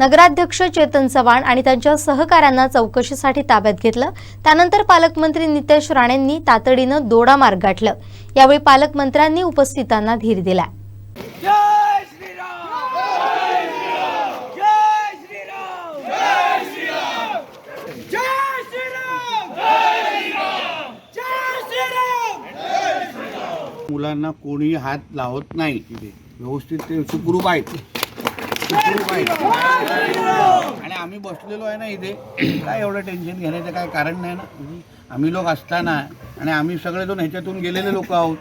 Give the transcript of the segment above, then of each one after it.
नगराध्यक्ष चेतन चव्हाण आणि त्यांच्या सहकाऱ्यांना चौकशीसाठी ताब्यात घेतलं. त्यानंतर पालकमंत्री नितेश राणेंनी तातडीनं दोडामार्ग गाठलं. यावेळी पालकमंत्र्यांनी उपस्थितांना धीर दिला. जय श्रीराम! जय श्रीराम! जय श्रीराम! जय श्रीराम! जय श्रीराम मुलांना कोणी हात लावत नाही. तिथे व्यवस्थित ते सुखरूप आहेत. आणि आम्ही बसलेलो आहे ना इथे. काय एवढं टेन्शन घेण्याचं काय कारण नाही ना? आम्ही लोक असताना आणि आम्ही सगळेजण ह्याच्यातून गेलेले लोक आहोत.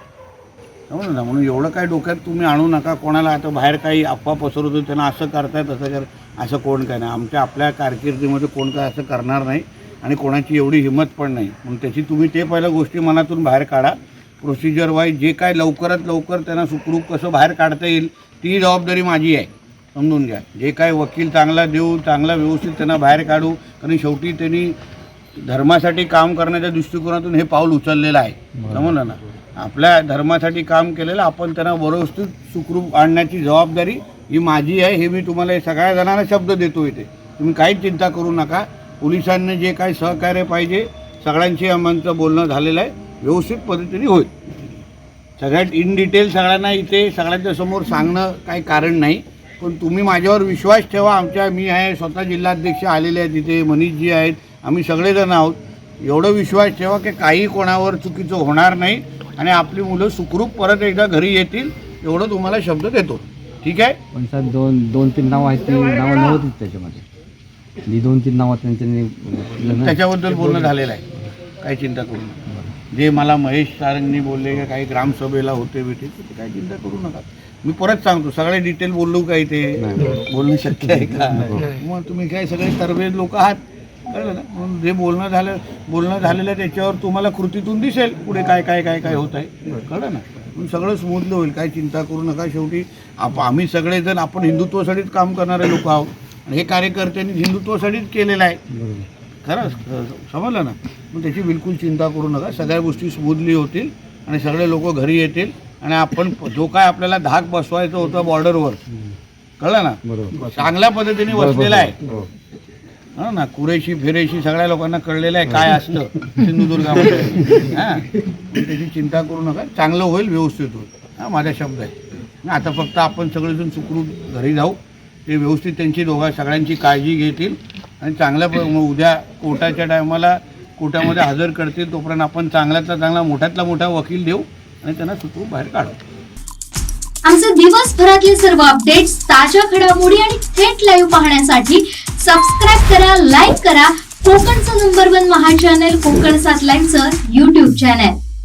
समजलं ना? म्हणून एवढं काय डोक्यात तुम्ही आणू नका. कोणाला आता बाहेर काही अफवा पसरवतो त्यांना असं करताय तसं कर असं कोण काय नाही. आमच्या आपल्या कारकिर्दीमध्ये कोण काय असं करणार नाही आणि कोणाची एवढी हिंमत पण नाही. म्हणून त्याची तुम्ही ते पहिल्या गोष्टी मनातून बाहेर काढा. प्रोसिजर वाईज जे काय लवकरात लवकर त्यांना सुखरूप कसं बाहेर काढता येईल ती जबाबदारी माझी आहे. समजून घ्या. जे काय वकील चांगला देऊ चांगला व्यवस्थित त्यांना बाहेर काढू कारण शेवटी त्यांनी धर्मासाठी काम करण्याच्या दृष्टिकोनातून हे पाऊल उचललेलं आहे. समजलं ना? आपल्या धर्मासाठी काम केलेलं आपण त्यांना व्यवस्थित सुखरूप आणण्याची जबाबदारी ही माझी आहे हे मी तुम्हाला सगळ्या जणांना शब्द देतो इथे. तुम्ही काहीच चिंता करू नका. पोलिसांनी जे काही सहकार्य पाहिजे सगळ्यांशी आमचं बोलणं झालेलं आहे. व्यवस्थित पद्धतीने होईल. सगळ्यात इन डिटेल सगळ्यांना इथे सगळ्यांच्या समोर सांगणं काही कारण नाही. पण तुम्ही माझ्यावर विश्वास ठेवा. आमच्या मी आहे स्वतः जिल्हाध्यक्ष आलेले आहेत इथे मनीषजी आहेत. आम्ही सगळेजण आहोत. एवढं विश्वास ठेवा की काही कोणावर चुकीचं होणार नाही आणि आपली मुलं सुखरूप परत एकदा घरी येतील एवढं तुम्हाला शब्द देतो. ठीक आहे? पण सर दोन दोन तीन नावं आहेत ती नावं नव्हतीच त्याच्यामध्ये. जी दोन तीन नावं ना. त्याच्याबद्दल बोलणं झालेलं आहे. काही चिंता करू नका. जे मला महेश सारंगनी बोलले की काही ग्रामसभेला होते बिटे ते काही चिंता करू नका. मी परत सांगतो सगळे डिटेल बोललो का इथे? बोलणं शक्य आहे का? मग तुम्ही काय सगळे तरवेद लोक आहात? कळलं ना? म्हणून जे बोलणं झालं बोलणं झालेलं आहे त्याच्यावर तुम्हाला कृतीतून दिसेल पुढे काय काय काय काय होत आहे कळलं ना? म्हणून सगळं स्मूथलं होईल काय चिंता करू नका. शेवटी आप आम्ही सगळेजण आपण हिंदुत्वासाठीच काम करणारे लोक आहोत. आणि हे कार्यकर्त्यांनी हिंदुत्वासाठीच केलेलं आहे. खरंच. समजलं ना? मग त्याची बिलकुल चिंता करू नका. सगळ्या गोष्टी स्मूथली होतील आणि सगळे लोक घरी येतील आणि आपण जो काय आपल्याला धाक बसवायचं होतं बॉर्डरवर कळलं ना? बरोबर. चांगल्या पद्धतीने बसलेला आहे. हो. हा ना? कुरेशी फिरेशी सगळ्या लोकांना कळलेलं आहे काय असतं सिंधुदुर्गामध्ये. हां? त्याची चिंता करू नका. चांगलं होईल व्यवस्थित होईल. हा माझा शब्द आहे. आता फक्त आपण सगळेजण सुखरूप घरी जाऊ. ते व्यवस्थित त्यांची दोघा सगळ्यांची काळजी घेतील. आणि चांगल्या उद्या कोर्टाच्या टायमाला कोर्टामध्ये हजर करतील तोपर्यंत आपण चांगल्यातला चांगला मोठ्यातला मोठा वकील देऊ आणि त्यांना सुखरूप बाहेर काढू. आमचे दिवसभरातले सर्व अपडेट्स ताज्या घडामोडी आणि थेट लाईव्ह पाहण्यासाठी सबस्क्राईब करा लाईक करा. कोकणचं नंबर वन महा चॅनल कोकण सात लाईनचं युट्यूब चॅनल